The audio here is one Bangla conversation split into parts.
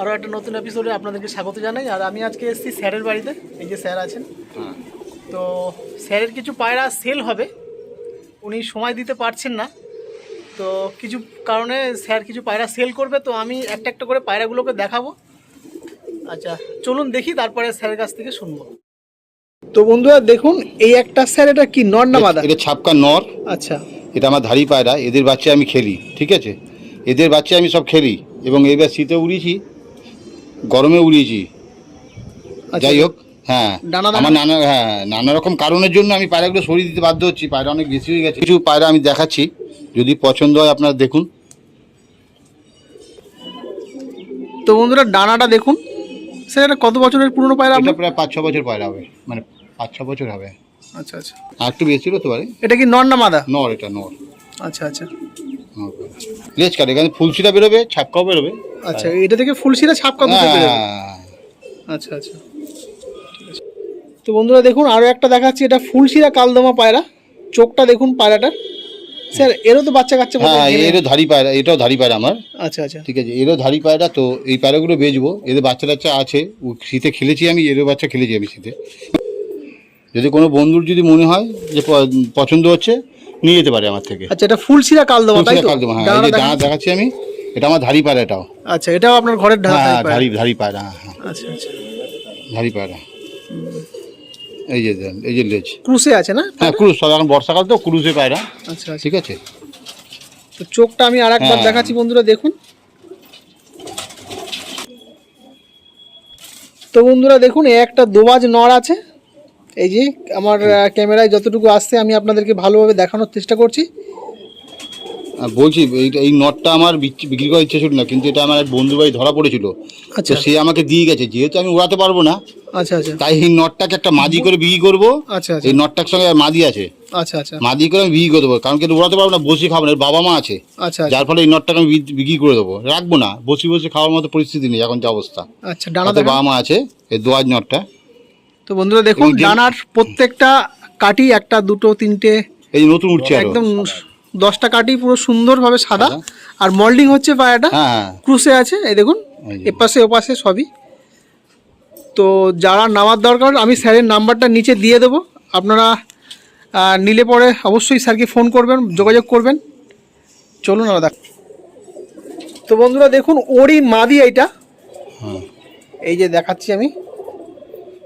আরও একটা নতুন এপিসোডে আপনাদেরকে স্বাগত জানাই। আর আমি আজকে এসেছি স্যারের বাড়িতে এই যে স্যার আছেন। তো স্যারের কিছু পায়রা সেল হবে। উনি সময় দিতে পারছেন না। তো কিছু কারণে স্যার কিছু পায়রা সেল করবে তো আমি একটা একটা করে পায়রাগুলোকে দেখাবো। আচ্ছা চলুন দেখি তারপরে স্যারের কাছ থেকে শুনব। তো বন্ধুরা দেখুন এই একটা স্যার এটা কি? নর না মাদা এটা ছাপকা নর। আচ্ছা। এটা আমার ধাড়ি পায়রা এদের বাচ্চা আমি খেলি ঠিক আছে? এদের বাচ্চা আমি সব খেলি এবং এবার শীতে উড়িয়েছি গরমে উড়িয়েছি। আচ্ছা। যাই হোক হ্যাঁ? আমার নানা হ্যাঁ নানা রকম কারণের জন্য আমি পায়রাগুলো সরিয়ে দিতে বাধ্য হচ্ছি পায়রা অনেক বেশি হয়ে গেছে। কিছু পায়রা আমি দেখাচ্ছি যদি পছন্দ হয় আপনারা দেখুন। তো বন্ধুরা ডানাটা দেখুন। স্যার কত বছরের পুরনো পায়রা আপনার? প্রায় পাঁচ ছ বছর পায়রা হবে মানে পাঁচ ছ বছর হবে। আচ্ছা আচ্ছা। আর একটু বেশি হতে পারে। এটা কি নর না মাদা? নর এটা নর। আচ্ছা আচ্ছা। লেজ কাটে এখানে ফুলসিটা বেরোবে ছাপকাও বেরোবে। আচ্ছা এটা থেকে ফুলশিরা ছাপ কত হ্যাঁ। আচ্ছা আচ্ছা। তো বন্ধুরা দেখুন আরও একটা দেখাচ্ছি এটা ফুলশিরা কালদমা পায়রা। চোখটা দেখুন পায়রাটার। স্যার এরও তো বাচ্চা কাচ্চা হ্যাঁ এরও ধাড়ি পায়রা এটাও ধাড়ি পায়রা আমার। আচ্ছা আচ্ছা। ঠিক আছে এরও ধাড়ি পায়রা তো এই পায়রাগুলো বেচবো। এদের বাচ্চা টাচ্চা আছে ও শীতে খেলেছি আমি এরও বাচ্চা খেলেছি আমি শীতে। যদি কোনো বন্ধুর যদি মনে হয় যে পছন্দ হচ্ছে নিয়ে যেতে পারে আমার থেকে। আচ্ছা এটা ফুলশিরা কালদমা তাই তো? কালদমা, হ্যাঁ এই যে। ডানা দেখাচ্ছি আমি এটা আমার ধাড়ি পায়রা এটাও। আচ্ছা এটাও আপনার ঘরের হ্যাঁ ধাড়ি ধাড়ি পায়রা হ্যাঁ হ্যাঁ। আচ্ছা আচ্ছা। ধাড়ি পায়রা এই যে দেন, এই যে লেজ। ক্রুসে আছে না? হ্যাঁ ক্রুজ সব এখন বর্ষাকাল তো ক্রুজে পায়রা আচ্ছা আচ্ছা। ঠিক আছে? তো চোখটা আমি আর একবার হ্যাঁ। দেখাচ্ছি বন্ধুরা দেখুন। তো বন্ধুরা দেখুন একটা দোবাজ নর আছে। এই যে আমার ক্যামেরায় যতটুকু আসছে আমি আপনাদেরকে ভালোভাবে দেখানোর চেষ্টা করছি। আর বলছি এই নটটা আমার বিক্রি করার ইচ্ছে ছিল না কিন্তু এটা আমার এক বন্ধুর বাড়ি ধরা পড়েছিল। আচ্ছা। সে আমাকে দিয়ে গেছে যেহেতু আমি উড়াতে পারব না আচ্ছা আচ্ছা। তাই এই নটটাকে একটা মাদি করে বিক্রি করব। আচ্ছা আচ্ছা। এই নটটার সঙ্গে মাদি আছে। আচ্ছা আচ্ছা। মাদি করে আমি বিক্রি করে দেবো কারণ কি এটা উড়াতে পারব না বসে খাব না বাবা মা আছে। আচ্ছা আচ্ছা। যার ফলে এই নটটাকে আমি বিক- বিক্রি করে দেবো। রাখব না বসে বসে খাওয়ার মতো পরিস্থিতি নেই এখন যে অবস্থা। আচ্ছা বাবা মা আছে এই দোয়াজ নটটা তো বন্ধুরা দেখুন ডানার প্রত্যেকটা কাটি একটা দুটো তিনটে এই নতুন উঠছে একদম দশটা কাটি পুরো সুন্দরভাবে সাদা। আর মল্ডিং হচ্ছে পায়াটা। হ্যাঁ হ্যাঁ। ক্রুসে আছে এই দেখুন এপাশে ওপাশে সবই। তো যারা নামার দরকার আমি স্যারের নাম্বারটা নিচে দিয়ে দেবো। আপনারা নিলে পরে অবশ্যই স্যারকে ফোন করবেন যোগাযোগ করবেন। চলুন দেখ তো বন্ধুরা দেখুন ওরই মাদি এইটা। হ্যাঁ। এই যে দেখাচ্ছি আমি।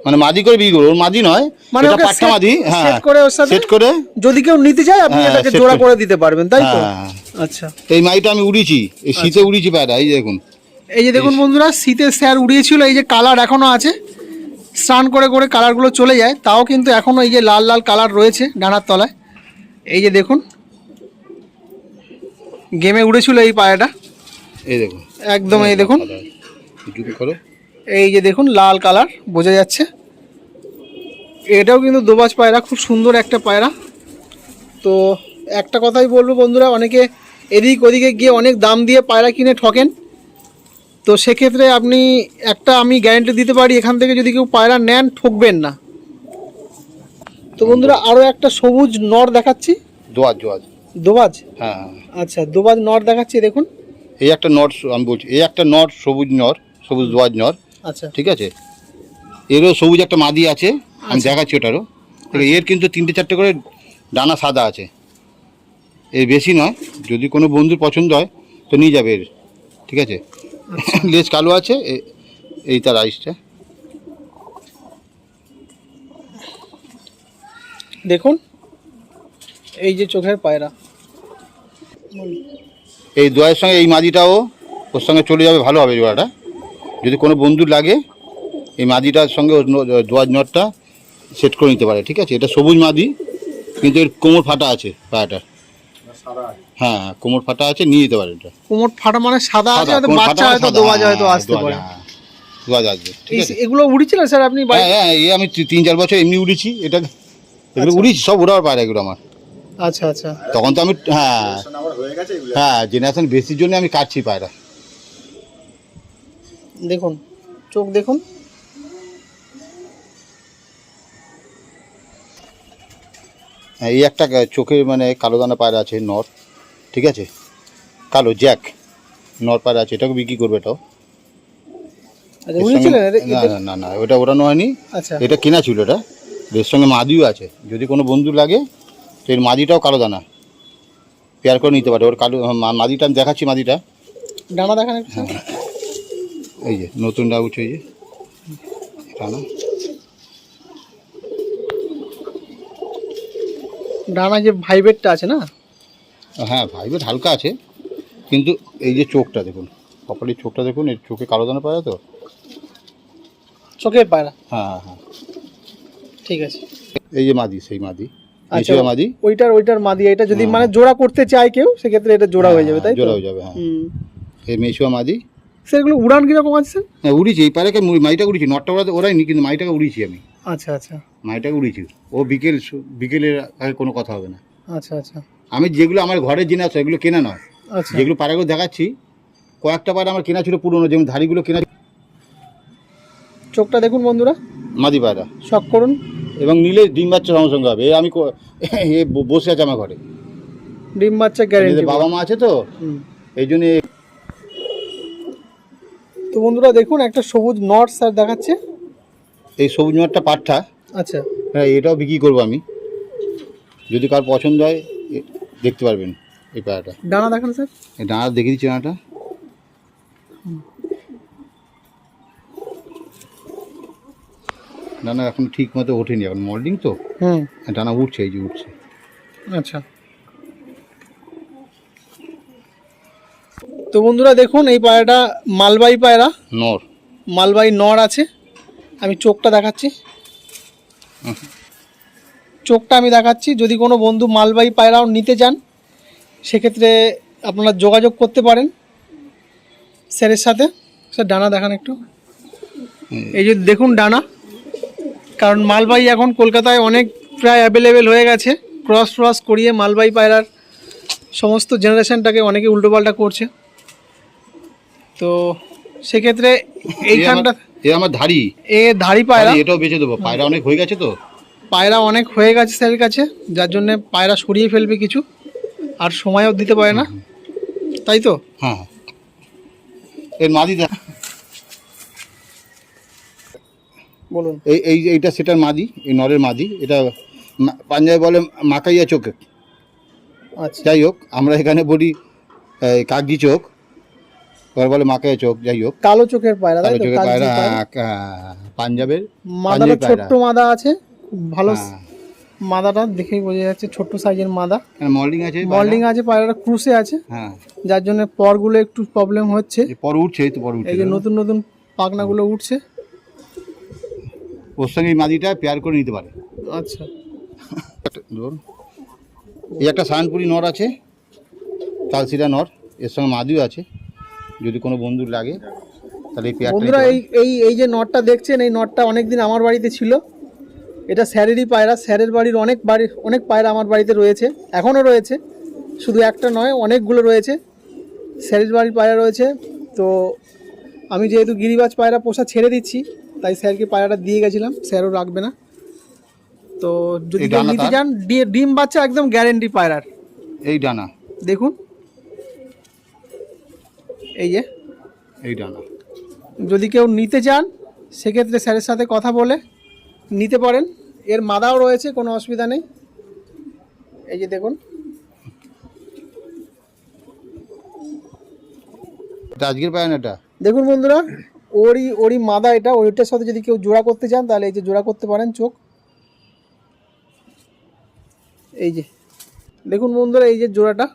মানে মাদি করে বিক্রি করব ওর মাদি নয় মানে এটা পাট্টা মাদি হ্যাঁ set করে ওর সাথে- সেট করে। যদি কেউ নিতে চায় আপনি হ্যাঁ, এটাকে set জোড়া করে- করে দিতে পারবেন তাই তো? হ্যাঁ, হ্যাঁ। আচ্ছা। এই মাইটা আমি উড়িয়েছি এই শীতে উড়িয়েছি পায়রা এই যে দেখুন। এই যে দেখুন বন্ধুরা শীতে স্যার উড়িয়েছিল এই যে কালার এখনও আছে। স্নান করে করে কালারগুলো চলে যায় তাও কিন্তু এখনও এই যে লাল লাল কালার রয়েছে ডানার তলায়। এই যে দেখুন গেমে উড়েছিল এই পায়রাটা। এই দেখুন। একদম এই দেখুন। জুম করো। এই যে দেখুন লাল কালার বোঝা যাচ্ছে। এটাও কিন্তু দোবাজ পায়রা খুব সুন্দর একটা পায়রা। তো একটা কথাই বলব বন্ধুরা অনেকে এদিক ওদিকে গিয়ে অনেক দাম দিয়ে পায়রা কিনে ঠকেন। তো সেক্ষেত্রে আপনি একটা আমি গ্যারেন্টি দিতে পারি এখান থেকে যদি কেউ পায়রা নেন ঠকবেন না। তো বন্ধুরা আরও একটা সবুজ নর দেখাচ্ছি। দোয়াজ দোয়াজ। দোবাজ? হ্যাঁ হ্যাঁ। আচ্ছা দোবাজ নর দেখাচ্ছি দেখুন। এই একটা নট আমি বলছি এই একটা নট সবুজ নর সবুজ দোয়াজ নর। আচ্ছা। ঠিক আছে? এরও সবুজ একটা মাদি আছে আমি আচ্ছা। দেখাচ্ছি ওটারও। এর কিন্তু তিনটে চারটে করে ডানা সাদা আছে। এর বেশি নয় যদি কোনো বন্ধুর পছন্দ হয় তো নিয়ে যাবে এর। ঠিক আছে? আচ্ছা। লেজ কালো আছে এই তার আইসটা। দেখুন এই যে চোখের পায়রা। এই দোয়ের সঙ্গে এই মাদিটাও ওর সঙ্গে চলে যাবে ভালো হবে জোড়াটা। যদি কোনো বন্ধু লাগে এই মাদিটার সঙ্গে দোয়াজ নটটা সেট করে নিতে পারে ঠিক আছে? এটা সবুজ মাদি কিন্তু এর কোমর ফাটা আছে পায়াটার হ্যাঁ হ্যাঁ, কোমর ফাটা আছে নিয়ে যেতে পারে এটা। কোমর ফাটা মানে সাদা আছে হয়তো বাচ্চা মানে হয়তো হ্যাঁ, হয়তো হ্যাঁ, আসতে পারে। হ্যাঁ, দোয়াজ আসবে ঠিক আছে? এগুলো উড়েছিলেন স্যার আপনি হ্যাঁ হ্যাঁ এই আমি তিন চার বছর এমনি উড়েছি এটা এগুলো উড়িয়েছি সব উড়াবার পায়রা এগুলো আমার। আচ্ছা আচ্ছা। তখন তো আমি হ্যাঁ। হ্যাঁ জেনারেশন বেশির জন্য আমি কাটছি পায়রা। দেখুন চোখ দেখুন। হ্যাঁ, এই একটা চোখে মানে কালো দানা পায়রা আছে নর ঠিক আছে? কালো জ্যাক নর পায়রা আছে এটাকে বিক্রি করবে এটাও। আচ্ছা না না, না ওটা ওড়ানো হয়নি। আচ্ছা। এটা কেনা ছিল এটা। এর সঙ্গে মাদিও আছে। যদি কোনো বন্ধু লাগে তো এর মাদিটাও কালো দানা। পেয়ার করে নিতে পারে। ওর কালো মাদিটা আমি দেখাচ্ছি মাদিটা। ডানা দেখান। এই যে নতুন উঠছে এই যে ডানা ডানা যে ভাইবেটটা আছে না? হ্যাঁ ভাইবেট হালকা আছে কিন্তু এই যে চোখটা দেখুন কপালের চোখটা দেখুন এর চোখে কালো দানা পাওয়া যায় তো? চোখের পায়রা? হ্যাঁ হ্যাঁ হ্যাঁ। ঠিক আছে। এই যে মাদি সেই মাদি আচ্ছা মাদি। ওইটার ওইটার মাদি এটা যদি হ্যাঁ। মানে জোড়া করতে চায় কেউ সেক্ষেত্রে এটা জোড়া হয়ে যাবে তাই জোড়া হয়ে যাবে হ্যাঁ। এই মেশুয়া মাদি স্যার এগুলো উড়ান কীরকম আছে স্যার? হ্যাঁ উড়িয়েছি এই পারে মাইটা উড়িয়েছি নটটা ওড়াতে ওড়াইনি কিন্তু মাইটাকে উড়িয়েছি আমি। আচ্ছা আচ্ছা। মাইটাকে উড়িয়েছি। ও বিকেল বিকেলের আগে কোনো কথা হবে না। আচ্ছা আচ্ছা। আমি যেগুলো আমার ঘরের জিনিস এগুলো কেনা নয়। আচ্ছা। যেগুলো পাড়াগুলো দেখাচ্ছি কয়েকটা পাড়া আমার কেনা ছিল পুরনো যেমন ধাড়িগুলো কেনা চোখটা দেখুন বন্ধুরা। মাদি পায়রা শখ করুন। এবং নিলে ডিম বাচ্চা সঙ্গে সঙ্গে হবে। এ আমি এ বসে আছে আমার ঘরে। ডিম বাচ্চা গ্যারেন্টি বাবা মা আছে তো? এই জন্য তো বন্ধুরা দেখুন একটা সবুজ নট স্যার দেখাচ্ছে। এই সবুজ নটটা পাঠা আচ্ছা। হ্যাঁ এটাও বিক্রি করব আমি। যদি কার পছন্দ হয় দেখতে পারবেন এই পায়রাটা ডানা দেখান স্যার। এই ডানা দেখে দিচ্ছি ডানাটা। ডানা এখন ঠিক মতো ওঠেনি এখন মল্ডিং তো। হ্যাঁ ডানা উঠছে এই যে উঠছে। আচ্ছা। তো বন্ধুরা দেখুন এই পায়রাটা মালবাই পায়রা। নর। মালবাই নর আছে। আমি চোখটা দেখাচ্ছি। চোখটা আমি দেখাচ্ছি। যদি কোনো বন্ধু মালবাই পায়রাও নিতে চান সেক্ষেত্রে আপনারা যোগাযোগ করতে পারেন স্যারের সাথে। স্যার ডানা দেখান একটু। এই যে দেখুন ডানা। কারণ মালবাই এখন কলকাতায় অনেক প্রায় অ্যাভেলেবেল হয়ে গেছে। ক্রস ক্রস করিয়ে মালবাই পায়রার সমস্ত জেনারেশনটাকে অনেকে উল্টোপাল্টা করছে। তো সেক্ষেত্রে এইখানটা এ আমার ধাড়ি। এ ধাড়ি পায়রা। এটাও বেঁচে দেবো। পায়রা অনেক হয়ে গেছে তো? পায়রা অনেক হয়ে গেছে স্যারের কাছে যার জন্য পায়রা সরিয়ে ফেলবে কিছু আর সময়ও দিতে পারে না। তাই তো? হ্যাঁ হ্যাঁ। এর মাদি বলুন। এই এই এইটা সেটার মাদি এই নরের মাদি এটা পাঞ্জাবে বলে মাকাইয়া চোখ। আচ্ছা। যাই হোক আমরা এখানে বলি কাগজি চোখ। ওরা বলে মাকাইয়া চোখ যাই হোক। কালো চোখের পায়রা তাই কালো তো চোখের পায়রা পাঞ্জাবের মাদাটা ছোট্ট মাদা আছে ভালো হ্যাঁ। মাদাটা দেখেই বোঝা যাচ্ছে ছোট্ট সাইজের মাদা। মল্ডিং আছে মল্ডিং আছে পায়রাটা ক্রুশে আছে। হ্যাঁ। যার জন্য পরগুলো একটু প্রবলেম হচ্ছে। পর উঠছে তো পর উঠছে এই যে নতুন নতুন পাখনাগুলো উঠছে। ওর সঙ্গে মাদিটা পেয়ার করে নিতে পারে। আচ্ছা। এই একটা সায়নপুরি নর আছে তালসিরা নর এর সঙ্গে মাদিও আছে। যদি কোনো বন্ধুর লাগে তাহলে এই পেয়ারটা বন্ধুরা এই এই এই যে নটটা দেখছেন এই নটটা অনেকদিন আমার বাড়িতে ছিল। এটা স্যারেরই পায়রা স্যারের বাড়ির অনেক বাড়ি অনেক পায়রা আমার বাড়িতে রয়েছে এখনও রয়েছে। শুধু একটা নয় অনেকগুলো রয়েছে। স্যারের বাড়ির পায়রা রয়েছে। তো আমি যেহেতু গিরিবাজ পায়রা পোষা ছেড়ে দিচ্ছি তাই স্যারকে পায়রাটা দিয়ে গেছিলাম স্যারও রাখবে না। তো যদি নিতে চান ডিম বাচ্চা একদম গ্যারেন্টি পায়রার। এই ডানা। দেখুন। এই যে। এই ডানা যদি কেউ নিতে চান সেক্ষেত্রে স্যারের সাথে কথা বলে নিতে পারেন। এর মাদাও রয়েছে কোনো অসুবিধা নেই। এই যে দেখুন। আজকের পায় না এটা? দেখুন বন্ধুরা ওরই ওরই মাদা এটা। ওইটার সাথে যদি কেউ জোড়া করতে চান তাহলে এই যে জোড়া করতে পারেন চোখ। এই যে। দেখুন বন্ধুরা এই যে জোড়াটা।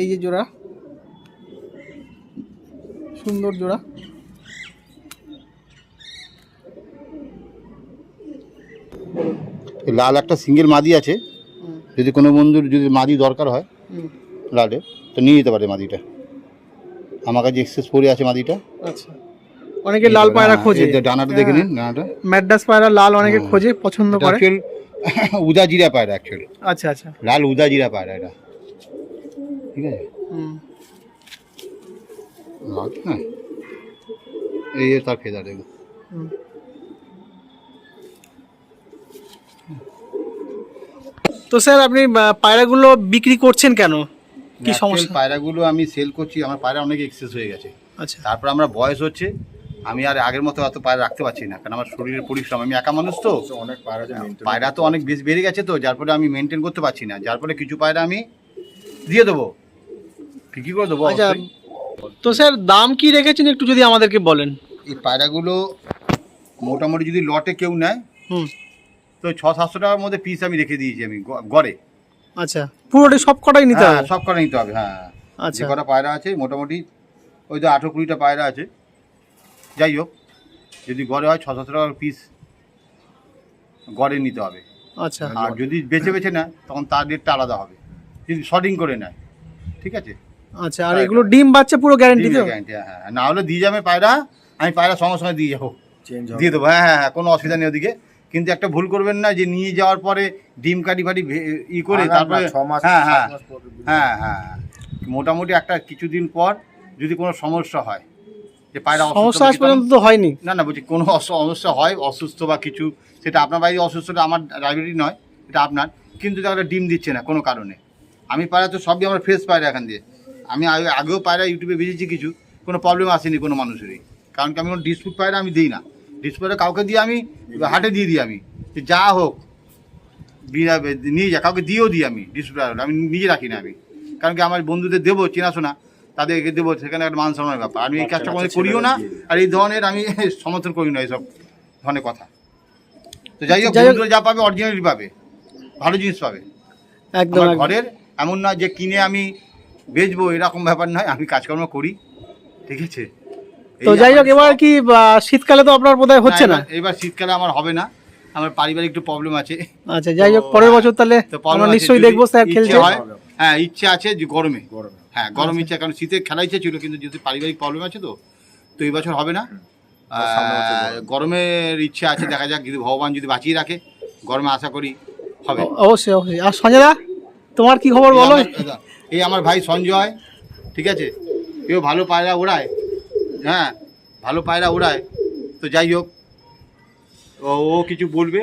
এই যে জোড়া। সুন্দর জোড়া। লাল একটা সিঙ্গেল মাদি আছে। যদি কোনো বন্ধুর যদি মাদি দরকার হয় হুম, লালে তো নিয়ে যেতে পারে মাদিটা। আমার কাছে এক্সেস পরে আছে মাদিটা। আচ্ছা। অনেকে লাল পায়রা হ্যাঁ, খোঁজে। ডানাটা দেখে নিন ডানাটা। ম্যাডাস পায়রা লাল অনেকে খোঁজে পছন্দ করে। উদা জিরা পায়রা অ্যাকচুয়ালি আচ্ছা আচ্ছা। লাল উদা জিরা পায়রা এটা। ঠিক আছে? হুম। এই যে তার ফেদার দেখুন হুম। তো স্যার আপনি পায়রাগুলো বিক্রি করছেন কেন? কি সমস্যা? পায়রাগুলো আমি সেল করছি আমার পায়রা অনেক এক্সেস হয়ে গেছে। আচ্ছা। তারপর আমরা বয়স হচ্ছে আমি আর আগের মতো অত পায়রা রাখতে পারছি না কারণ আমার শরীরের পরিশ্রম। আমি একা মানুষ তো। অনেক পায়রা পায়রা তো অনেক বেশ বেড়ে গেছে তো যার ফলে আমি মেনটেন করতে পারছি না। যার ফলে কিছু পায়রা আমি দিয়ে দেবো। বিক্রি করে দেবো? আচ্ছা। তো স্যার দাম কি রেখেছেন একটু যদি আমাদেরকে বলেন? এই পায়রাগুলো মোটামুটি যদি লটে কেউ নেয় হুম। তো ছ সাতশো টাকার মধ্যে পিস আমি রেখে দিয়েছি আমি গড়ে। আচ্ছা পুরোটাই সব কটাই নিতে হ্যাঁ হবে? সব কটা নিতে হবে হ্যাঁ। আচ্ছা। কটা পায়রা আছে মোটামুটি ওই তো আঠেরো কুড়িটা পায়রা আছে। যাই হোক যদি গড়ে হয় ছ সাতশো টাকার পিস গড়ে নিতে হবে। আচ্ছা। আর যদি বেছে বেছে নেয় তখন তার রেটটা আলাদা হবে। যদি শর্টিং করে নেয় ঠিক আছে? আচ্ছা আর এগুলো ডিম বাচ্চা পুরো গ্যারেন্টি তো? guarantee, হ্যাঁ হ্যাঁ। না হলে দিয়ে যাবে পায়রা আমি পায়রা সঙ্গে সঙ্গে দিয়ে যাব। দিয়ে দেবো হ্যাঁ হ্যাঁ হ্যাঁ কোনো অসুবিধা নেই ওদিকে। কিন্তু একটা ভুল করবেন না যে নিয়ে যাওয়ার পরে ডিম কাটি ফাটি ভে- ই করে তারপরে হ্যাঁ হ্যাঁ মাস পর দিলে- হ্যাঁ হ্যাঁ মোটামুটি একটা কিছুদিন পর যদি কোনো সমস্যা হয় যে পায়রা অসুস্থ সমস্যা আজ পর্যন্ত তো হয়নি। না না বলছি কোনো সমস্যা হয় অসুস্থ বা কিছু সেটা আপনার বাড়ির অসুস্থটা আমার ডায়াবেটিস নয় এটা আপনার কিন্তু তাহলে ডিম দিচ্ছে না কোনো কারণে। আমি পায়রা তো সবই আমার ফ্রেশ পায়রা এখান দিয়ে। আমি আগে- আগেও পায়রা ইউটিউবে বেজেছি কিছু কোনো প্রবলেম আসেনি কোনো মানুষেরই। কারণ কি আমি কোনো ডিসপুট পায়রা আমি দিই না। ডিসপুটে কাউকে দিয়ে আমি হাটে দিয়ে দিই আমি। যে যা হোক বিনা- নিয়ে যা কাউকে দিয়েও দিই আমি ডিসপুট আমি নিজে রাখি না আমি। কারণ কি আমার বন্ধুদের দেবো চেনাশোনা তাদেরকে দেবো সেখানে একটা মান সম্মানের ব্যাপার। আমি এই কাজটা কোনো করিও না আর এই ধরনের আমি সমর্থন করি না এইসব ধরনের কথা। তো যাই হোক বন্ধুরা যা পাবে অরিজিনালি পাবে। ভালো জিনিস পাবে। একদম। ঘরের এমন না যে কিনে আমি বেচবো এরকম ব্যাপার নয় আমি কাজকর্ম করি ঠিক আছে? তো যাই হোক এবার কি শীতকালে তো আপনার বোধহয় হচ্ছে না এবার- শীতকালে আমার হবে না আমার পারিবারিক একটু প্রবলেম আছে। আচ্ছা যাই হোক পরের বছর তাহলে তো আমরা নিশ্চয়ই যদি দেখব স্যার ইচ্ছে খেলছে। হয়, হ্যাঁ ইচ্ছে আছে যে গরমে। গরমে। হ্যাঁ গরম ইচ্ছে কারণ শীতে খেলা ইচ্ছে ছিল কিন্তু যেহেতু পারিবারিক প্রবলেম আছে তো তো এই বছর হবে না। গরমের ইচ্ছে আছে দেখা যাক যদি ভগবান যদি বাঁচিয়ে রাখে গরমে আশা করি হবে। অবশ্যই অবশ্যই। আর সঞ্জয়দা তোমার কি খবর বলো? এই আমার ভাই সঞ্জয় ঠিক আছে এও ভালো পায়রা ওড়ায় হ্যাঁ ভালো পায়রা ওড়ায় তো যাই হোক ও ও কিছু বলবে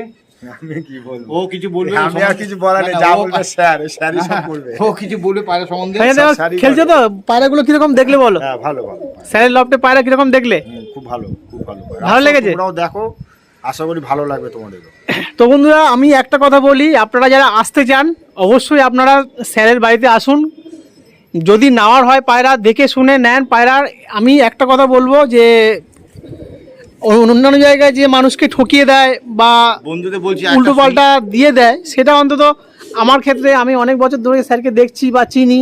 আমি কি বলব? ও কিছু বলবে আমি আর কিছু বলার নেই, যা বলবে স্যার, স্যারই সব বলবে। ও কিছু বলবে পায়রা সম্বন্ধে সঞ্জয়দা সব সারি খেলছে তো পায়রাগুলো কীরকম দেখলে বলো হ্যাঁ, ভালো, ভালো। স্যারের লফটে পায়রা কীরকম দেখলে খুব ভালো, খুব ভালো। ভালো লেগেছে? তোমরাও দেখো, আশা করি ভালো লাগবে তোমাদেরও। তো বন্ধুরা আমি একটা কথা বলি আপনারা যারা আসতে চান অবশ্যই আপনারা স্যারের বাড়িতে আসুন। যদি নেওয়ার হয় পায়রা দেখে শুনে নেন পায়রার আমি একটা কথা বলব যে অন্যান্য জায়গায় যে মানুষকে ঠকিয়ে দেয় বা বন্ধুদের বলছি উল্টো পাল্টা দিয়ে দেয় সেটা অন্তত আমার ক্ষেত্রে আমি অনেক বছর ধরে স্যারকে দেখছি বা চিনি?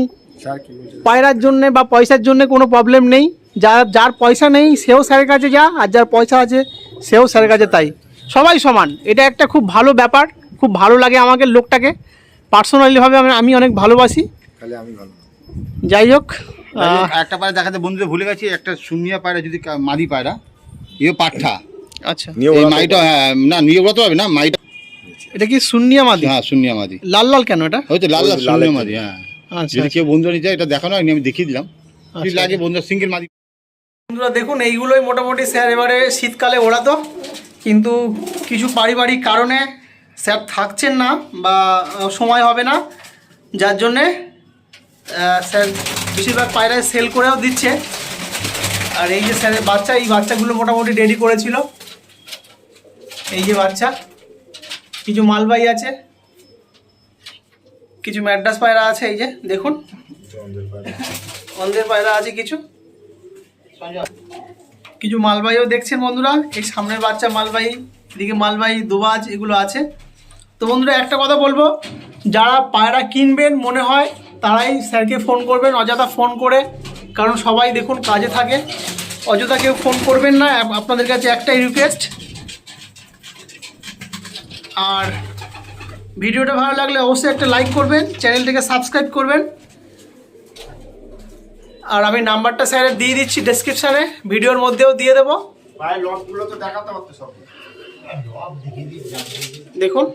পায়রার জন্য বা পয়সার জন্য কোনো প্রবলেম নেই। যার যার পয়সা নেই সেও স্যারের কাছে যা আর যার পয়সা আছে সেও স্যারের কাছে তাই। সবাই সমান। এটা একটা খুব ভালো ব্যাপার খুব ভালো লাগে আমাকে লোকটাকে। পার্সোনালিভাবে আমি আমি অনেক ভালোবাসি। খালি আমি ভালো। যাই হোক একটা পায়রা দেখাতে বন্ধুদের ভুলে গেছি একটা শূন্যিয়া পায়রা যদি মাদি পায়রা এও পাঠা। আচ্ছা। এই মাইটা হ্যাঁ না নিয়ে ওড়াতে হবে না মাইটা। এটা কি শূন্যিয়া মাদি? হ্যাঁ শূন্যিয়া মাদি। লাল লাল কেন এটা? হয়তো লাল লাল শূন্য মাদি হ্যাঁ। আচ্ছা যদি কেউ বন্ধু নিতে চায় এটা দেখানো হয়নি আমি দেখিয়ে দিলাম। আচ্ছা, লাগে বন্ধু সিঙ্গেল মাদি বন্ধুরা দেখুন এইগুলোই মোটামুটি স্যার এবারে শীতকালে ওড়াতো কিন্তু কিছু পারিবারিক কারণে স্যার থাকছেন না বা সময় হবে না। যার জন্যে স্যার বেশিরভাগ পায়রায় সেল করেও দিচ্ছে। আর এই যে স্যারের বাচ্চা এই বাচ্চাগুলো মোটামুটি রেডি করেছিল। এই যে বাচ্চা কিছু মালবাই আছে কিছু ম্যাড্রাস পায়রা আছে এই যে দেখুন। অন্ধের পায়রা আছে কিছু। কিছু মালবাহীও দেখছেন বন্ধুরা, এই সামনের বাচ্চা মালবাহী, এদিকে মালবাহী, দোবাজ, এগুলো আছে। তো বন্ধুরা, একটা কথা বলব, যারা পায়রা কিনবেন মনে হয়, তারাই স্যারকে ফোন করবেন, অযথা ফোন করে, কারণ সবাই দেখুন কাজে থাকে। অযথা কেউ ফোন করবেন না আপনাদের কাছে একটাই রিকোয়েস্ট আর ভিডিওটা ভালো লাগলে অবশ্যই একটা লাইক করবেন চ্যানেলটিকে সাবস্ক্রাইব করবেন। আর আমি নাম্বারটা স্যারের দিয়ে দিচ্ছি ডেসক্রিপশানে ভিডিওর মধ্যেও দিয়ে দেবো। সব দেখুন।